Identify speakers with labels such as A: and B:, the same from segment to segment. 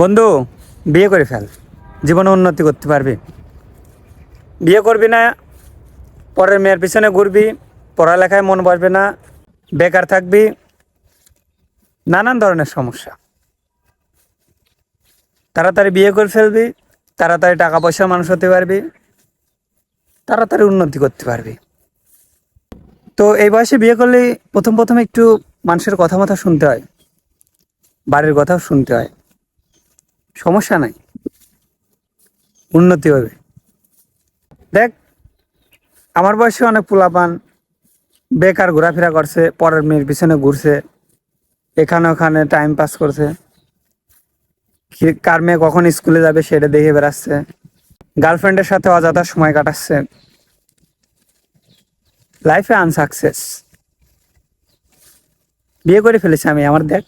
A: বন্ধু, বিয়ে করে ফেল। জীবনে উন্নতি করতে পারবি। বিয়ে করবি না, পরের মেয়ের পিছনে ঘুরবি, পড়ালেখায় মন বসবে না, বেকার থাকবি, নানান ধরনের সমস্যা। তাড়াতাড়ি বিয়ে করে ফেলবি, তাড়াতাড়ি টাকা পয়সা মানুষ হতে পারবি, তাড়াতাড়ি উন্নতি করতে পারবি। তো এই বয়সে বিয়ে করলে প্রথম প্রথম একটু মানুষের কথা মতো শুনতে হয়, বাড়ির কথাও শুনতে হয়। সমস্যা নাই। উন্নতি হবে। দেখ, আমার বয়সে অনেক পোলাপান বেকার ঘোরাফেরা করছে, পরের মেয়ের পিছনে ঘুরছে, এখানে ওখানে টাইম পাস করছে। কার মেয়ে কখন স্কুলে যাবে সেটা দেখে বেড়াচ্ছে। গার্লফ্রেন্ডের সাথে অযথা সময় কাটাচ্ছে। লাইফে আনসাকসেস বিয়ে করে ফেলেছি আমি, আমার দেখ।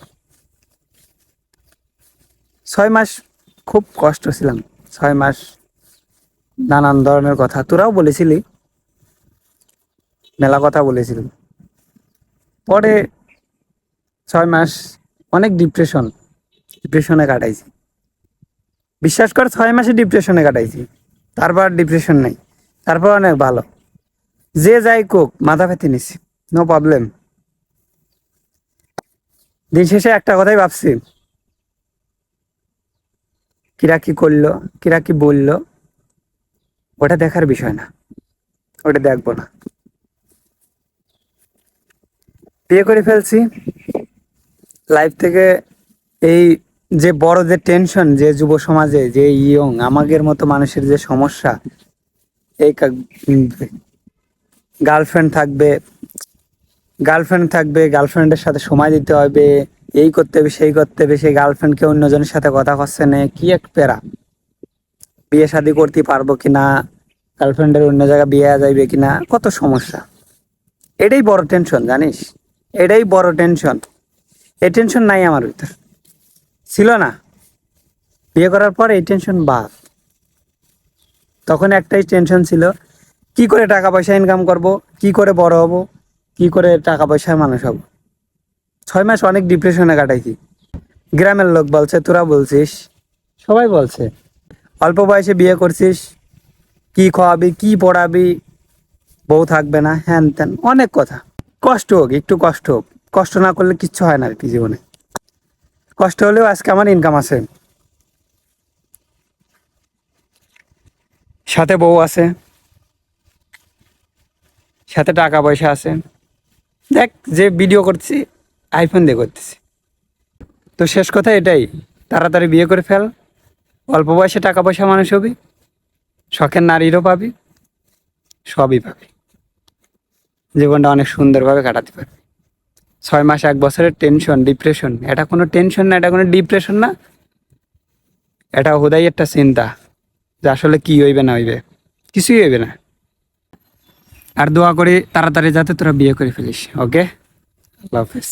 A: ছয় মাস খুব কষ্ট ছিলাম। ছয় মাস নানান ধরনের কথা। তোরাও বলেছিলি। মেলা কথা বলেছিলি। পরে ছয় মাস অনেক ডিপ্রেশন ডিপ্রেশনে কাটাইছি। বিশ্বাস কর, ছয় মাসে ডিপ্রেশনে কাটাইছি। তারপর ডিপ্রেশন নেই। তারপর অনেক ভালো। যে যাই কোক, মাথা ব্যথে নিছি। নো প্রবলেম দিন শেষে একটা কথাই ভাবছি। কিরা কি করল, কিরা কি বলল, ওটা দেখার বিষয় না। ওটা দেখব না। বিয়ে করে ফেলছি। লাইফ থেকে এই যে বড় যে টেনশন, যে যুব সমাজে, যে ইয়ং আমাদের মতো মানুষের যে সমস্যা, এই গার্লফ্রেন্ড থাকবে গার্লফ্রেন্ড থাকবে গার্লফ্রেন্ডের সাথে সময় দিতে হবে এই করতে হবে, সেই করতে হবে, সেই গার্লফ্রেন্ড গার্লফ্রেন্ডকে অন্যজনের সাথে কথা করছে না, কি এক পেরা বিয়ে শাদি করতে পারব কিনা গার্লফ্রেন্ডের অন্য জায়গায় বিয়ে যাইবে কিনা কত সমস্যা। এটাই বড় টেনশন জানিস? এটাই বড় টেনশন এই টেনশন নাই আমার ভিতর। ছিল না। বিয়ে করার পর এই টেনশন বাদ। তখন একটাই টেনশন ছিল, কি করে টাকা পয়সা ইনকাম করব? কি করে বড় হব? কি করে টাকা পয়সার মানুষ হব? ছয় মাস অনেক ডিপ্রেশনে কাটাইছি। গ্রামের লোক বলছে, তোরা বলছিস? সবাই বলছে, অল্প বয়সে বিয়ে করছিস, কি খাওয়াবি, কি পড়াবি? বউ থাকবে না, হ্যান ত্যান। অনেক কথা। কষ্ট হোক, একটু কষ্ট হোক। কষ্ট না করলে কিচ্ছু হয় না আর কি জীবনে। কষ্ট হলেও আজকে আমার ইনকাম আছে। সাথে বউ আছে। সাথে টাকা পয়সা আছে। দেখ, যে ভিডিও করছি আইফোন দিয়ে করতেছি। তো শেষ কথা এটাই, তাড়াতাড়ি বিয়ে করে ফেল। অল্প বয়সে টাকা পয়সা মানুষ হবি, শখের নারীরও পাবি, সবই পাবি। জীবনটা অনেক সুন্দরভাবে কাটাতে পারবি। ছয় মাস, এক বছরের টেনশন ডিপ্রেশন এটা কোনো টেনশন না, এটা কোনো ডিপ্রেশন না। এটা হুদাই একটা চিন্তা, যে আসলে কি হইবে না হইবে। কিছুই হইবে না। আর দোয়া করে তাড়াতাড়ি যাতে তোরা বিয়ে করে ফেলিস, ওকে? আল্লাহ হাফেজ।